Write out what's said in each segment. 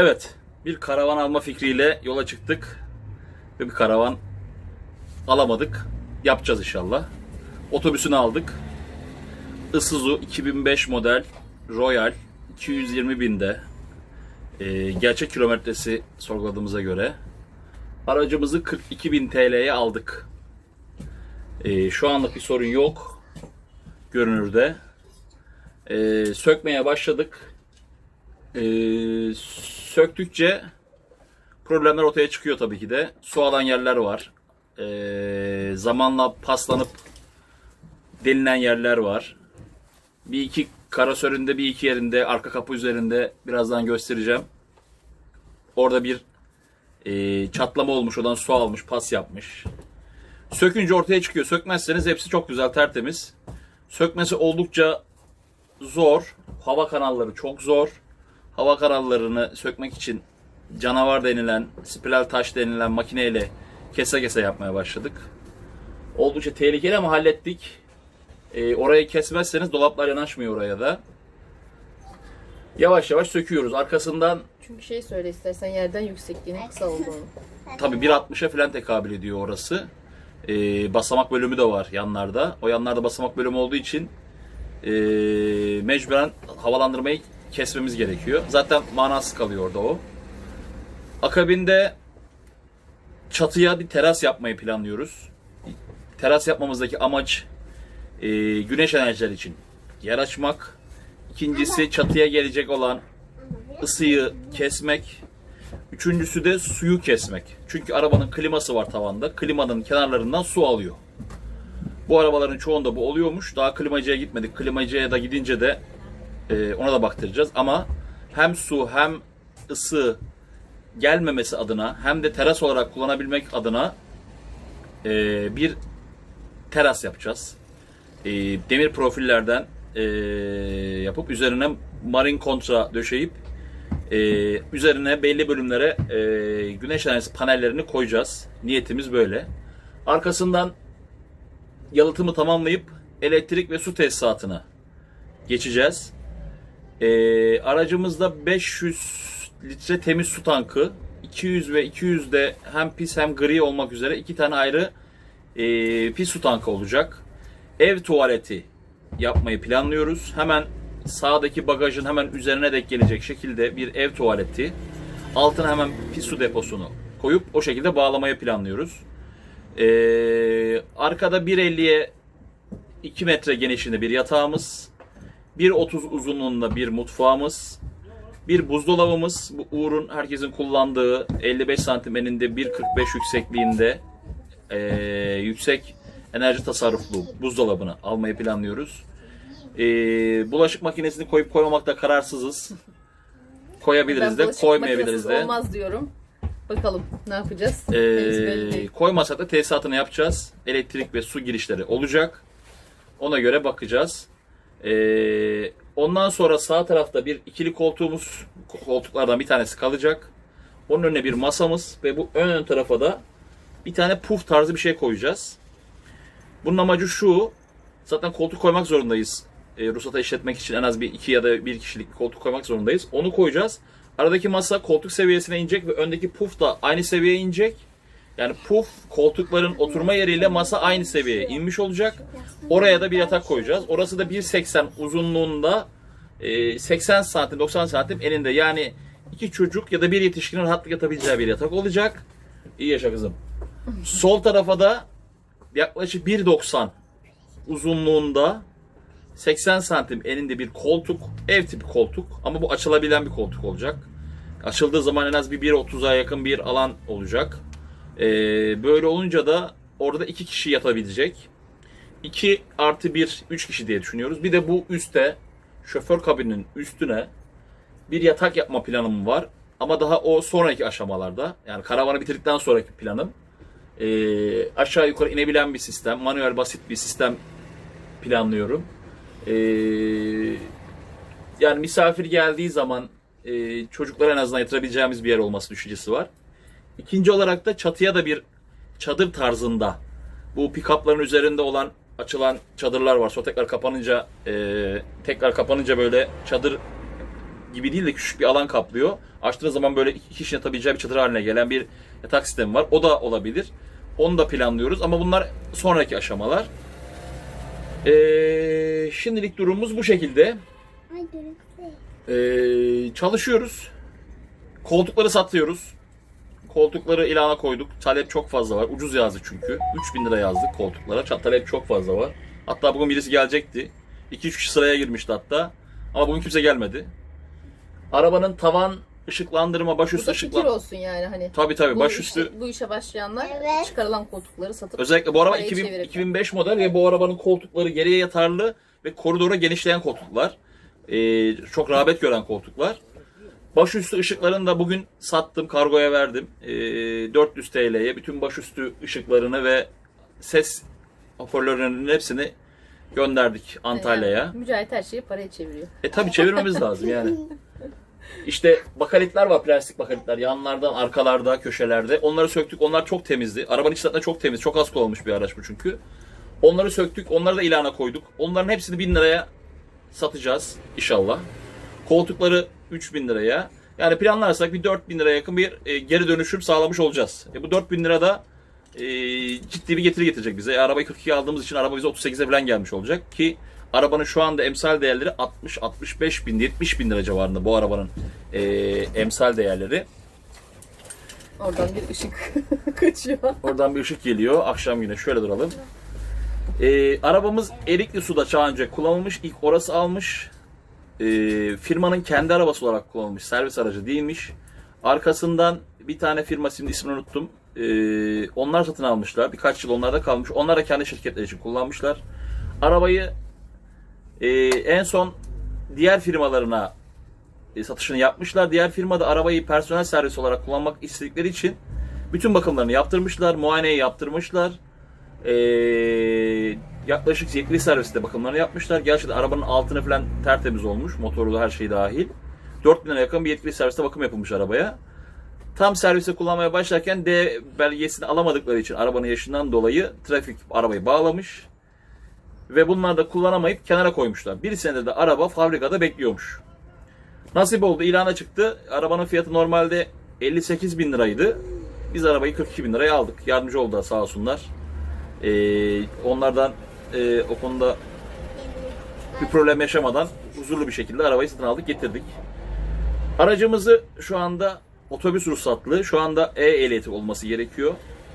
Evet, bir karavan alma fikriyle yola çıktık ve bir karavan alamadık. Yapacağız inşallah. Otobüsünü aldık. Isuzu 2005 model Royal 220 binde. Ee, gerçek kilometresi sorguladığımıza göre aracımızı 42 bin TL'ye aldık. Ee, şu anlık bir sorun yok görünürde. Ee, sökmeye başladık. Ee, söktükçe problemler ortaya çıkıyor tabii ki de. Su alan yerler var. Ee, zamanla paslanıp delinen yerler var. Bir iki karasöründe bir iki yerinde arka kapı üzerinde birazdan göstereceğim. Orada bir e, çatlama olmuş olan su almış pas yapmış. Sökünce ortaya çıkıyor. Sökmezseniz hepsi çok güzel tertemiz. Sökmesi oldukça zor. Hava kanalları çok zor. Hava kanallarını sökmek için canavar denilen, spiral taş denilen makineyle kese kese yapmaya başladık. Oldukça tehlikeli ama hallettik. Ee, orayı kesmezseniz dolaplar yanaşmıyor oraya da. Yavaş yavaş söküyoruz. Arkasından Çünkü şey söyle istersen yerden yüksekliğinin kısa olduğunu. tabii 1.60'a falan tekabül ediyor orası. Ee, basamak bölümü de var yanlarda. O yanlarda basamak bölümü olduğu için ee, mecburen havalandırmayı kesmemiz gerekiyor. Zaten manasız kalıyor orada o. Akabinde çatıya bir teras yapmayı planlıyoruz. Teras yapmamızdaki amaç ee, güneş enerjileri için yer açmak. İkincisi çatıya gelecek olan ısıyı kesmek. Üçüncüsü de suyu kesmek. Çünkü arabanın kliması var tavanda. Klimanın kenarlarından su alıyor. Bu arabaların çoğunda bu oluyormuş. Daha klimacıya gitmedik. Klimacıya da gidince de e, ona da baktıracağız. Ama hem su hem ısı gelmemesi adına hem de teras olarak kullanabilmek adına e, bir teras yapacağız. E, demir profillerden e, yapıp üzerine marin kontra döşeyip e, üzerine belli bölümlere e, güneş enerjisi panellerini koyacağız. Niyetimiz böyle. Arkasından yalıtımı tamamlayıp elektrik ve su tesisatına geçeceğiz. E, aracımızda 500 litre temiz su tankı, 200 ve 200 de hem pis hem gri olmak üzere iki tane ayrı e, pis su tankı olacak. Ev tuvaleti yapmayı planlıyoruz. Hemen sağdaki bagajın hemen üzerine denk gelecek şekilde bir ev tuvaleti. Altına hemen pis su deposunu koyup o şekilde bağlamayı planlıyoruz. Ee, arkada 1.50'ye 2 metre genişliğinde bir yatağımız. 1.30 uzunluğunda bir mutfağımız. Bir buzdolabımız. Bu Uğur'un herkesin kullandığı 55 santim eninde 1.45 yüksekliğinde ee, yüksek enerji tasarruflu buzdolabını almayı planlıyoruz. Ee, bulaşık makinesini koyup koymamakta kararsızız. Koyabiliriz de, koymayabiliriz de. Olmaz diyorum. Bakalım ne yapacağız? Ee, koymasak da tesisatını yapacağız. Elektrik ve su girişleri olacak. Ona göre bakacağız. Ee, ondan sonra sağ tarafta bir ikili koltuğumuz, koltuklardan bir tanesi kalacak. Onun önüne bir masamız ve bu ön ön tarafa da bir tane puf tarzı bir şey koyacağız. Bunun amacı şu. Zaten koltuk koymak zorundayız. E, ruhsata işletmek için en az bir iki ya da bir kişilik koltuk koymak zorundayız. Onu koyacağız. Aradaki masa koltuk seviyesine inecek ve öndeki puf da aynı seviyeye inecek. Yani puf koltukların oturma yeriyle masa aynı seviyeye inmiş olacak. Oraya da bir yatak koyacağız. Orası da 1.80 uzunluğunda e, 80 santim 90 santim eninde. Yani iki çocuk ya da bir yetişkinin rahatlıkla yatabileceği bir yatak olacak. İyi yaşa kızım. Sol tarafa da yaklaşık 1.90 uzunluğunda 80 santim eninde bir koltuk, ev tipi koltuk ama bu açılabilen bir koltuk olacak. Açıldığı zaman en az bir 1.30'a yakın bir alan olacak. Ee, böyle olunca da orada iki kişi yatabilecek. 2 artı 1, 3 kişi diye düşünüyoruz. Bir de bu üste, şoför kabininin üstüne bir yatak yapma planım var. Ama daha o sonraki aşamalarda. Yani karavanı bitirdikten sonraki planım. Ee, aşağı yukarı inebilen bir sistem, manuel basit bir sistem planlıyorum. Ee, yani misafir geldiği zaman e, çocuklara en azından yatırabileceğimiz bir yer olması düşüncesi var. İkinci olarak da çatıya da bir çadır tarzında bu pick-up'ların üzerinde olan açılan çadırlar var. Sonra tekrar kapanınca e, tekrar kapanınca böyle çadır gibi değil de küçük bir alan kaplıyor. Açtığınız zaman böyle iki kişinin yatabileceği bir çadır haline gelen bir yatak sistemi var. O da olabilir. Onu da planlıyoruz ama bunlar sonraki aşamalar. Ee, şimdilik durumumuz bu şekilde. Ee, çalışıyoruz. Koltukları satıyoruz. Koltukları ilana koyduk. Talep çok fazla var. Ucuz yazdı çünkü. 3000 lira yazdık koltuklara. Talep çok fazla var. Hatta bugün birisi gelecekti. 2-3 kişi sıraya girmişti hatta. Ama bugün kimse gelmedi. Arabanın tavan ışıklandırma, başüstü da fikir ışıklandırma. olsun yani hani. Tabii tabii Bu, başüstü. işe, bu işe başlayanlar Evet. çıkarılan koltukları satıp Özellikle bu araba parayı 2000, çevirip. 2005 model ve bu arabanın koltukları geriye yatarlı ve koridora genişleyen koltuklar. Ee, çok rağbet gören koltuklar. Başüstü ışıklarını da bugün sattım, kargoya verdim. Ee, 400 TL'ye bütün başüstü ışıklarını ve ses hoparlörlerinin hepsini gönderdik Antalya'ya. Yani Mücahit her şeyi paraya çeviriyor. E tabi çevirmemiz lazım yani. İşte bakalitler var plastik bakalitler yanlardan arkalarda köşelerde onları söktük onlar çok temizdi. Arabanın içi zaten çok temiz çok az kullanılmış bir araç bu çünkü. Onları söktük onları da ilana koyduk. Onların hepsini 1000 liraya satacağız inşallah. Koltukları 3000 liraya. Yani planlarsak bir 4000 liraya yakın bir e, geri dönüşüm sağlamış olacağız. E, bu 4000 lira da e, ciddi bir getiri getirecek bize. E, arabayı 42 aldığımız için araba bize 38'e falan gelmiş olacak ki arabanın şu anda emsal değerleri 60-65 bin 70 bin lira civarında bu arabanın e, emsal değerleri. Oradan bir ışık kaçıyor. Oradan bir ışık geliyor. Akşam yine şöyle duralım. E, arabamız Erikli Su'da çağ önce kullanılmış. İlk orası almış. E, firmanın kendi arabası olarak kullanılmış. Servis aracı değilmiş. Arkasından bir tane firma şimdi ismini unuttum. E, onlar satın almışlar. Birkaç yıl onlarda kalmış. Onlar da kendi şirketleri için kullanmışlar. Arabayı e, en son diğer firmalarına e, satışını yapmışlar. Diğer firma da arabayı personel servis olarak kullanmak istedikleri için bütün bakımlarını yaptırmışlar. Muayeneyi yaptırmışlar. E, yaklaşık yetkili serviste bakımlarını yapmışlar. Gerçekten arabanın altını falan tertemiz olmuş. Motoru da her şey dahil. 4000 lira yakın bir yetkili serviste bakım yapılmış arabaya. Tam servise kullanmaya başlarken D belgesini alamadıkları için arabanın yaşından dolayı trafik arabayı bağlamış. Ve bunlar da kullanamayıp kenara koymuşlar. Bir senedir de araba fabrikada bekliyormuş. Nasip oldu ilana çıktı. Arabanın fiyatı normalde 58 bin liraydı. Biz arabayı 42 bin liraya aldık. Yardımcı oldular sağ olsunlar. Ee, onlardan e, o konuda bir problem yaşamadan huzurlu bir şekilde arabayı satın aldık getirdik. Aracımızı şu anda otobüs ruhsatlı. Şu anda E-ehliyeti olması gerekiyor.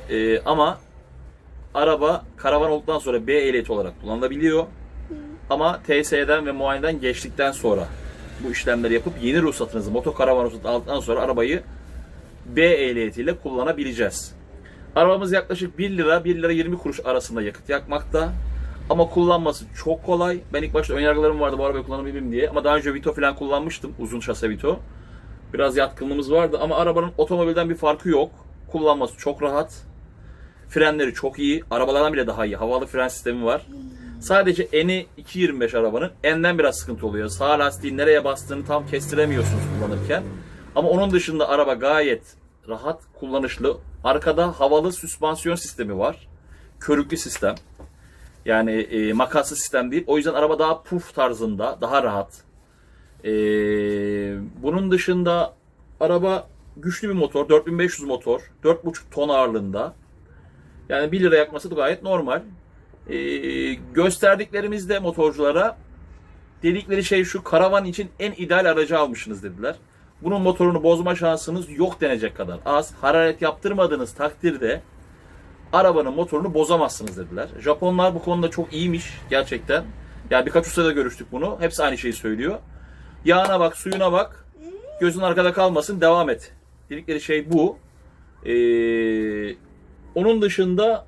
Ee, ama araba karavan olduktan sonra B ehliyeti olarak kullanılabiliyor. Ama TSE'den ve muayeneden geçtikten sonra bu işlemleri yapıp yeni ruhsatınızı, motokaravan ruhsatı aldıktan sonra arabayı B ehliyetiyle kullanabileceğiz. Arabamız yaklaşık 1 lira, 1 lira 20 kuruş arasında yakıt yakmakta. Ama kullanması çok kolay. Ben ilk başta önyargılarım vardı bu arabayı kullanabileyim diye. Ama daha önce Vito falan kullanmıştım. Uzun şase Vito. Biraz yatkınlığımız vardı ama arabanın otomobilden bir farkı yok. Kullanması çok rahat. Frenleri çok iyi. Arabalardan bile daha iyi. Havalı fren sistemi var. Sadece eni 2.25 arabanın enden biraz sıkıntı oluyor. Sağ lastiğin nereye bastığını tam kestiremiyorsunuz kullanırken. Ama onun dışında araba gayet rahat, kullanışlı. Arkada havalı süspansiyon sistemi var. Körüklü sistem. Yani e, makaslı sistem değil. O yüzden araba daha puf tarzında, daha rahat. E, bunun dışında araba güçlü bir motor, 4500 motor, 4,5 ton ağırlığında. Yani 1 lira yakması da gayet normal. E, gösterdiklerimizde motorculara dedikleri şey şu karavan için en ideal aracı almışsınız dediler. Bunun motorunu bozma şansınız yok denecek kadar az. Hararet yaptırmadığınız takdirde arabanın motorunu bozamazsınız dediler. Japonlar bu konuda çok iyiymiş gerçekten. Yani birkaç ustada görüştük bunu. Hepsi aynı şeyi söylüyor. Yağına bak, suyuna bak. Gözün arkada kalmasın, devam et. Dedikleri şey bu. Ee, onun dışında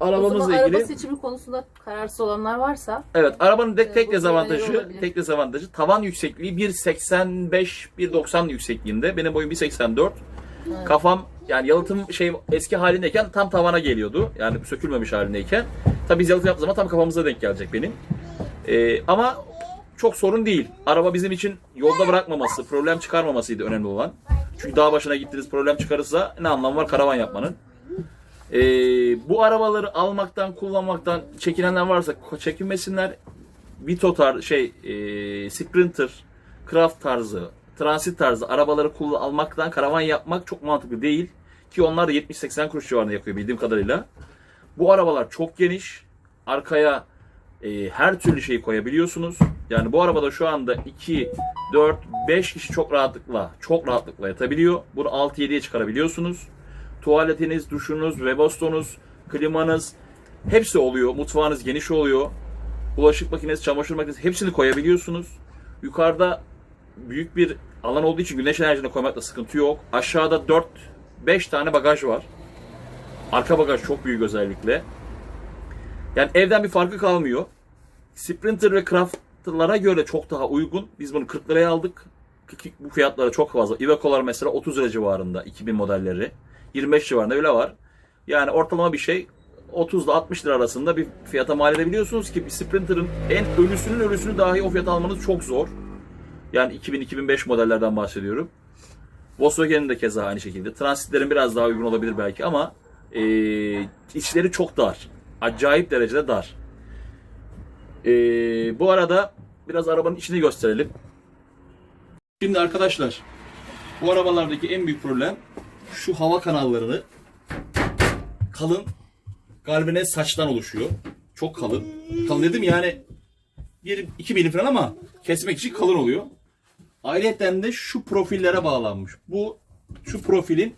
O zaman arabamızla araba ilgili seçimi konusunda kararsız olanlar varsa Evet, arabanın de, Ee, tek dezavantajı, tek dezavantajı tavan yüksekliği 1.85 1.90 yüksekliğinde. Benim boyum 1.84. Kafam yani yalıtım şey eski halindeyken tam tavana geliyordu. Yani sökülmemiş halindeyken. Tabii biz yalıtım yaptığımız zaman tam kafamıza denk gelecek benim. Ee, ama çok sorun değil. Araba bizim için yolda bırakmaması, problem çıkarmamasıydı önemli olan. Çünkü dağ başına gittiniz problem çıkarırsa ne anlamı var karavan yapmanın. Ee, bu arabaları almaktan, kullanmaktan çekinenler varsa çekinmesinler. Vito tar şey, e, Sprinter, craft tarzı, transit tarzı arabaları kullan almaktan karavan yapmak çok mantıklı değil. Ki onlar da 70-80 kuruş civarında yakıyor bildiğim kadarıyla. Bu arabalar çok geniş. Arkaya e, her türlü şeyi koyabiliyorsunuz. Yani bu arabada şu anda 2, 4, 5 kişi çok rahatlıkla, çok rahatlıkla yatabiliyor. Bunu 6-7'ye çıkarabiliyorsunuz. Tuvaletiniz, duşunuz, webostonuz, klimanız hepsi oluyor. Mutfağınız geniş oluyor. Bulaşık makinesi, çamaşır makinesi hepsini koyabiliyorsunuz. Yukarıda büyük bir alan olduğu için güneş enerjini koymakta sıkıntı yok. Aşağıda 4-5 tane bagaj var. Arka bagaj çok büyük özellikle. Yani evden bir farkı kalmıyor. Sprinter ve Crafter'lara göre çok daha uygun. Biz bunu 40 liraya aldık. Bu fiyatlara çok fazla. Iveco'lar mesela 30 lira civarında 2000 modelleri. 25 civarında öyle var. Yani ortalama bir şey 30 ile 60 lira arasında bir fiyata mal edebiliyorsunuz ki bir Sprinter'ın en ölüsünün ölüsünü dahi o fiyata almanız çok zor. Yani 2000-2005 modellerden bahsediyorum. Volkswagen'in de keza aynı şekilde. Transitlerin biraz daha uygun olabilir belki ama e, içleri çok dar. Acayip derecede dar. E, bu arada biraz arabanın içini gösterelim. Şimdi arkadaşlar bu arabalardaki en büyük problem şu hava kanallarını kalın galvanize saçtan oluşuyor. Çok kalın. Kalın dedim yani 1-2 milim falan ama kesmek için kalın oluyor. Ayrıca de şu profillere bağlanmış. Bu şu profilin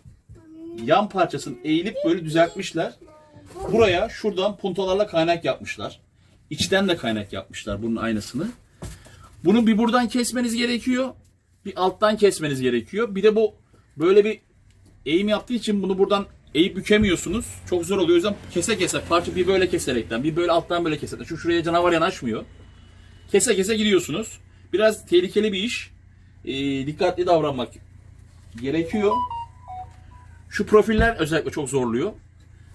yan parçasını eğilip böyle düzeltmişler. Buraya şuradan puntolarla kaynak yapmışlar. İçten de kaynak yapmışlar bunun aynısını. Bunu bir buradan kesmeniz gerekiyor. Bir alttan kesmeniz gerekiyor. Bir de bu böyle bir eğim yaptığı için bunu buradan eğip bükemiyorsunuz. Çok zor oluyor. O yüzden kese kese parça bir böyle keserekten, bir böyle alttan böyle keserekten. Şu şuraya canavar yanaşmıyor. Kese kese gidiyorsunuz. Biraz tehlikeli bir iş. Ee, dikkatli davranmak gerekiyor. Şu profiller özellikle çok zorluyor.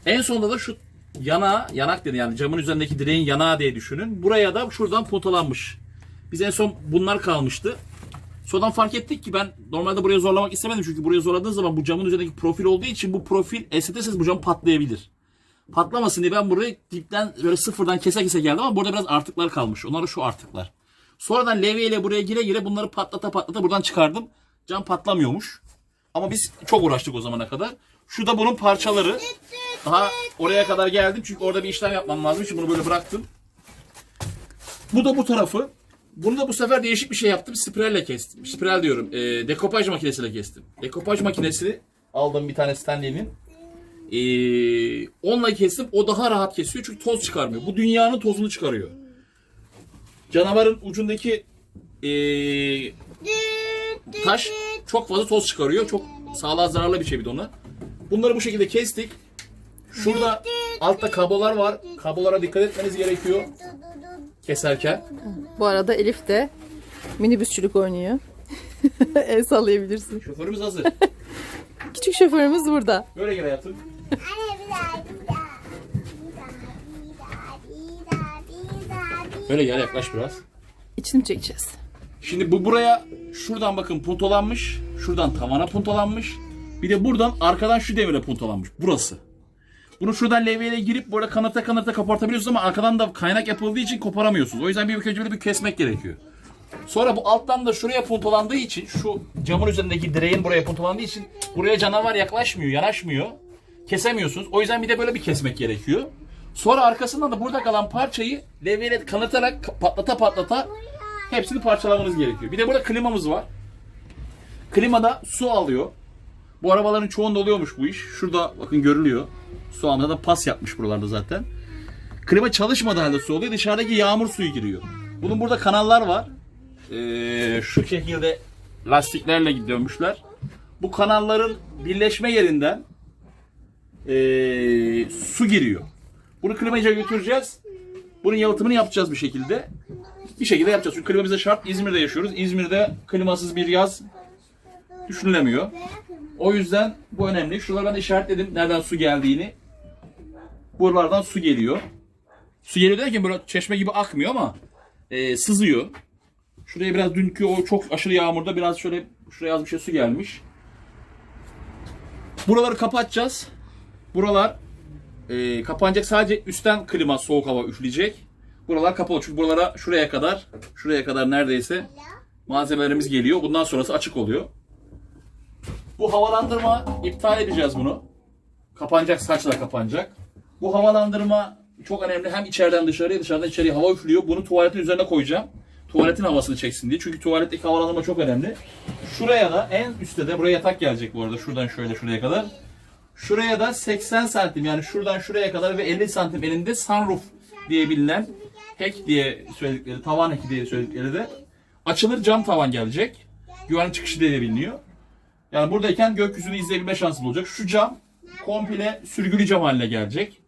En sonunda da şu yana, yanak dedi yani camın üzerindeki direğin yanağı diye düşünün. Buraya da şuradan potalanmış. Biz en son bunlar kalmıştı. Sonradan fark ettik ki ben normalde buraya zorlamak istemedim çünkü buraya zorladığın zaman bu camın üzerindeki profil olduğu için bu profil esnetirseniz bu cam patlayabilir. Patlamasın diye ben burayı dipten böyle sıfırdan kese kese geldim ama burada biraz artıklar kalmış. Onlar şu artıklar. Sonradan levyeyle buraya gire gire bunları patlata patlata buradan çıkardım. Cam patlamıyormuş. Ama biz çok uğraştık o zamana kadar. Şu da bunun parçaları. Daha oraya kadar geldim çünkü orada bir işlem yapmam lazım için bunu böyle bıraktım. Bu da bu tarafı. Bunu da bu sefer değişik bir şey yaptım. Spiralle kestim. Spiral diyorum. E, dekopaj makinesiyle kestim. Dekopaj makinesi aldım bir tane Stanley'nin. E, onunla kestim. O daha rahat kesiyor çünkü toz çıkarmıyor. Bu dünyanın tozunu çıkarıyor. Canavarın ucundaki e, taş çok fazla toz çıkarıyor. Çok sağlığa zararlı bir şey bir de ona. Bunları bu şekilde kestik. Şurada altta kablolar var. Kablolara dikkat etmeniz gerekiyor keserken. Bu arada Elif de minibüsçülük oynuyor. El sallayabilirsin. Şoförümüz hazır. Küçük şoförümüz burada. Böyle gel hayatım. Anne. Bir daha bir daha bir daha bir daha bir Böyle gel yaklaş biraz. İçini çekeceğiz? Şimdi bu buraya şuradan bakın puntolanmış. Şuradan tavana puntolanmış. Bir de buradan arkadan şu demire puntolanmış. Burası. Bunu şuradan levyeyle girip böyle kanata kanata kopartabiliyorsunuz ama arkadan da kaynak yapıldığı için koparamıyorsunuz. O yüzden bir önce bir kesmek gerekiyor. Sonra bu alttan da şuraya puntolandığı için şu camın üzerindeki direğin buraya puntolandığı için buraya canavar yaklaşmıyor, yanaşmıyor. Kesemiyorsunuz. O yüzden bir de böyle bir kesmek gerekiyor. Sonra arkasından da burada kalan parçayı levyeyle kanatarak patlata patlata hepsini parçalamanız gerekiyor. Bir de burada klimamız var. Klimada su alıyor. Bu arabaların çoğunda oluyormuş bu iş. Şurada bakın görülüyor. Su almada da pas yapmış buralarda zaten. Klima çalışmadığı halde su oluyor. Dışarıdaki yağmur suyu giriyor. Bunun burada kanallar var. Ee, şu şekilde lastiklerle dönmüşler. Bu kanalların birleşme yerinden ee, su giriyor. Bunu klimacıya götüreceğiz. Bunun yalıtımını yapacağız bir şekilde. Bir şekilde yapacağız. Çünkü klima şart. İzmir'de yaşıyoruz. İzmir'de klimasız bir yaz düşünülemiyor. O yüzden bu önemli. Şuraları ben işaretledim nereden su geldiğini. Buralardan su geliyor. Su geliyor derken böyle çeşme gibi akmıyor ama e, sızıyor. Şuraya biraz dünkü o çok aşırı yağmurda biraz şöyle şuraya az bir şey su gelmiş. Buraları kapatacağız. Buralar e, kapanacak. Sadece üstten klima soğuk hava üfleyecek. Buralar kapalı. Çünkü buralara şuraya kadar şuraya kadar neredeyse malzemelerimiz geliyor. Bundan sonrası açık oluyor. Bu havalandırma iptal edeceğiz bunu. Kapanacak, saçla kapanacak. Bu havalandırma çok önemli. Hem içeriden dışarıya, dışarıdan içeriye hava üflüyor. Bunu tuvaletin üzerine koyacağım. Tuvaletin havasını çeksin diye. Çünkü tuvaletteki havalandırma çok önemli. Şuraya da en üstte de buraya yatak gelecek bu arada. Şuradan şöyle şuraya kadar. Şuraya da 80 santim yani şuradan şuraya kadar ve 50 santim elinde sunroof diye bilinen hack diye söyledikleri, tavan hacki diye söyledikleri de açılır cam tavan gelecek. Güvenlik çıkışı diye biliniyor. Yani buradayken gökyüzünü izleyebilme şansım olacak. Şu cam komple sürgülü cam haline gelecek.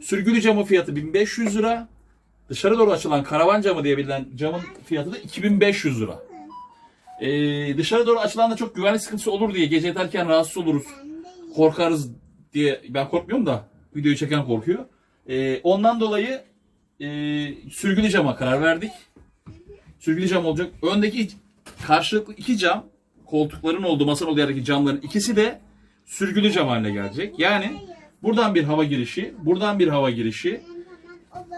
Sürgülü camın fiyatı 1500 lira. Dışarı doğru açılan karavan camı diye bilinen camın fiyatı da 2500 lira. Ee, dışarı doğru açılan da çok güvenlik sıkıntısı olur diye gece yatarken rahatsız oluruz korkarız diye ben korkmuyorum da videoyu çeken korkuyor. Ee, ondan dolayı e, sürgülü cama karar verdik. Sürgülü cam olacak. Öndeki karşılıklı iki cam koltukların olduğu masanın olduğu yerdeki camların ikisi de sürgülü cam haline gelecek. Yani buradan bir hava girişi, buradan bir hava girişi.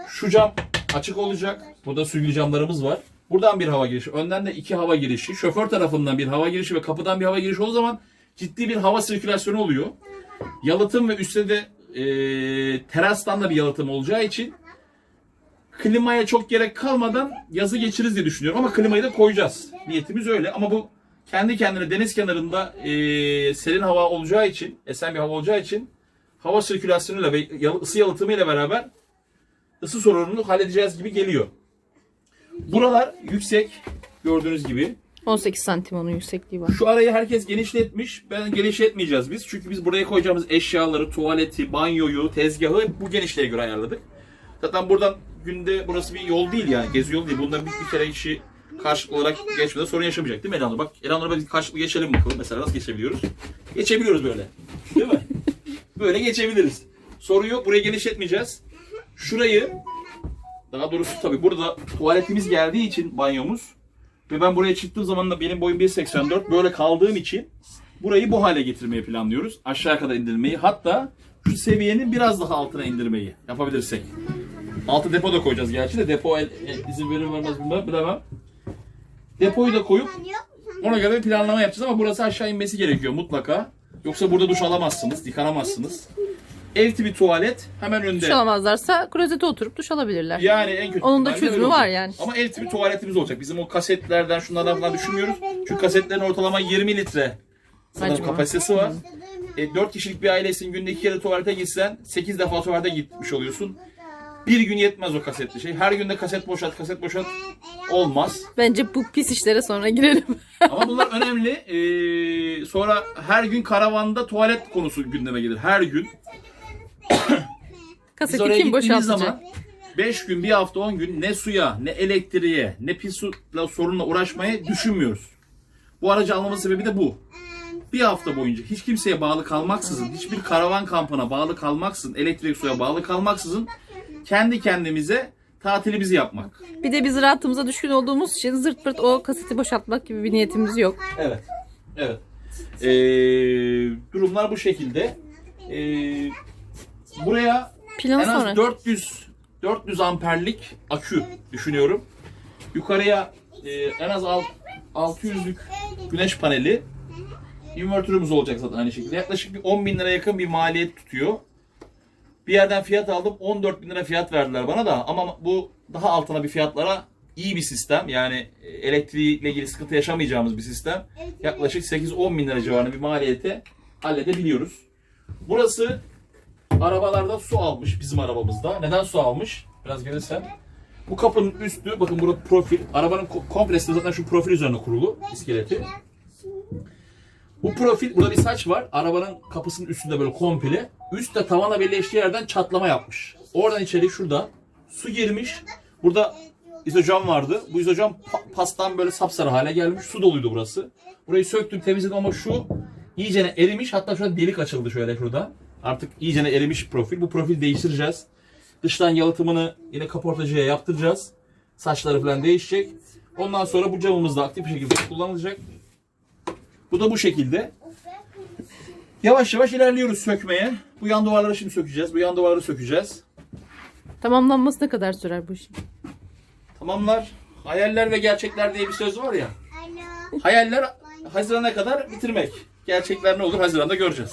Şu cam açık olacak. Burada sürgülü camlarımız var. Buradan bir hava girişi, önden de iki hava girişi, şoför tarafından bir hava girişi ve kapıdan bir hava girişi olduğu zaman ciddi bir hava sirkülasyonu oluyor. Yalıtım ve üstte de e, terastan da bir yalıtım olacağı için klimaya çok gerek kalmadan yazı geçiririz diye düşünüyorum. Ama klimayı da koyacağız. Niyetimiz öyle. Ama bu kendi kendine deniz kenarında e, serin hava olacağı için, esen bir hava olacağı için hava sirkülasyonuyla ve ısı yalıtımıyla beraber ısı sorununu halledeceğiz gibi geliyor. Buralar yüksek gördüğünüz gibi. 18 santim onun yüksekliği var. Şu arayı herkes genişletmiş. Ben genişletmeyeceğiz biz. Çünkü biz buraya koyacağımız eşyaları, tuvaleti, banyoyu, tezgahı bu genişliğe göre ayarladık. Zaten buradan günde burası bir yol değil yani. Gezi yolu değil. Bundan bir, bir kere kişi karşılıklı olarak geçmede sorun yaşamayacak değil mi Elanur? Bak Elanur'a biz karşılıklı geçelim bakalım. Mesela nasıl geçebiliyoruz? Geçebiliyoruz böyle. Değil mi? böyle geçebiliriz. Sorun yok. Burayı genişletmeyeceğiz. Şurayı daha doğrusu tabii burada tuvaletimiz geldiği için banyomuz ve ben buraya çıktığım zaman da benim boyum 1.84 böyle kaldığım için burayı bu hale getirmeyi planlıyoruz. Aşağı kadar indirmeyi hatta şu seviyenin biraz daha altına indirmeyi yapabilirsek. Altı depo da koyacağız gerçi de depo el- el- izin verir vermez bilmem bilemem. Depoyu da koyup ona göre bir planlama yapacağız ama burası aşağı inmesi gerekiyor mutlaka. Yoksa burada duş alamazsınız, yıkanamazsınız. Ev tipi tuvalet hemen önde. Duş alamazlarsa klozete oturup duş alabilirler. Yani en kötü Onun da çözümü var yani. Ama ev tipi tuvaletimiz olacak. Bizim o kasetlerden şunlardan falan düşünmüyoruz. Çünkü kasetlerin ortalama 20 litre sanırım kapasitesi var. E, 4 kişilik bir ailesin günde 2 kere tuvalete gitsen 8 defa tuvalete gitmiş oluyorsun. Bir gün yetmez o kasetli şey. Her günde kaset boşalt, kaset boşalt olmaz. Bence bu pis işlere sonra girelim. Ama bunlar önemli. Ee, sonra her gün karavanda tuvalet konusu gündeme gelir. Her gün. Biz Kaseti oraya kim gittiğimiz boşaltacak? zaman 5 gün, bir hafta, 10 gün ne suya, ne elektriğe, ne pis suyla sorunla uğraşmayı düşünmüyoruz. Bu aracı almamın sebebi de bu. Bir hafta boyunca hiç kimseye bağlı kalmaksızın, hiçbir karavan kampına bağlı kalmaksızın, elektrik suya bağlı kalmaksızın kendi kendimize tatilimizi yapmak. Bir de biz rahatımıza düşkün olduğumuz için zırt pırt o kaseti boşaltmak gibi bir niyetimiz yok. Evet. Evet. Ee, durumlar bu şekilde. Ee, buraya Plan en az sonra. 400 400 amperlik akü düşünüyorum. Yukarıya e, en az alt- 600'lük güneş paneli. Invertörümüz olacak zaten aynı şekilde. Yaklaşık bir 10 bin lira yakın bir maliyet tutuyor. Bir yerden fiyat aldım. 14 bin lira fiyat verdiler bana da. Ama bu daha altına bir fiyatlara iyi bir sistem. Yani e, elektriğiyle ilgili sıkıntı yaşamayacağımız bir sistem. Yaklaşık 8-10 bin lira civarında bir maliyete halledebiliyoruz. Burası arabalarda su almış bizim arabamızda. Neden su almış? Biraz gelirsen. Bu kapının üstü, bakın burada profil. Arabanın ko- komplesi de zaten şu profil üzerine kurulu iskeleti. Bu profil, burada bir saç var. Arabanın kapısının üstünde böyle komple. Üstte tavanla birleştiği yerden çatlama yapmış. Oradan içeri şurada su girmiş. Burada izocam vardı. Bu izocam pa- pastan böyle sapsarı hale gelmiş. Su doluydu burası. Burayı söktüm temizledim ama şu iyicene erimiş. Hatta şurada delik açıldı şöyle şurada. Artık iyicene erimiş profil. Bu profil değiştireceğiz. Dıştan yalıtımını yine kaportacıya yaptıracağız. Saçları falan değişecek. Ondan sonra bu camımız da aktif bir şekilde kullanılacak. Bu da bu şekilde. Yavaş yavaş ilerliyoruz sökmeye. Bu yan duvarları şimdi sökeceğiz. Bu yan duvarları sökeceğiz. Tamamlanması ne kadar sürer bu işin? Tamamlar. Hayaller ve gerçekler diye bir söz var ya. Hayaller Haziran'a kadar bitirmek. Gerçekler ne olur Haziran'da göreceğiz.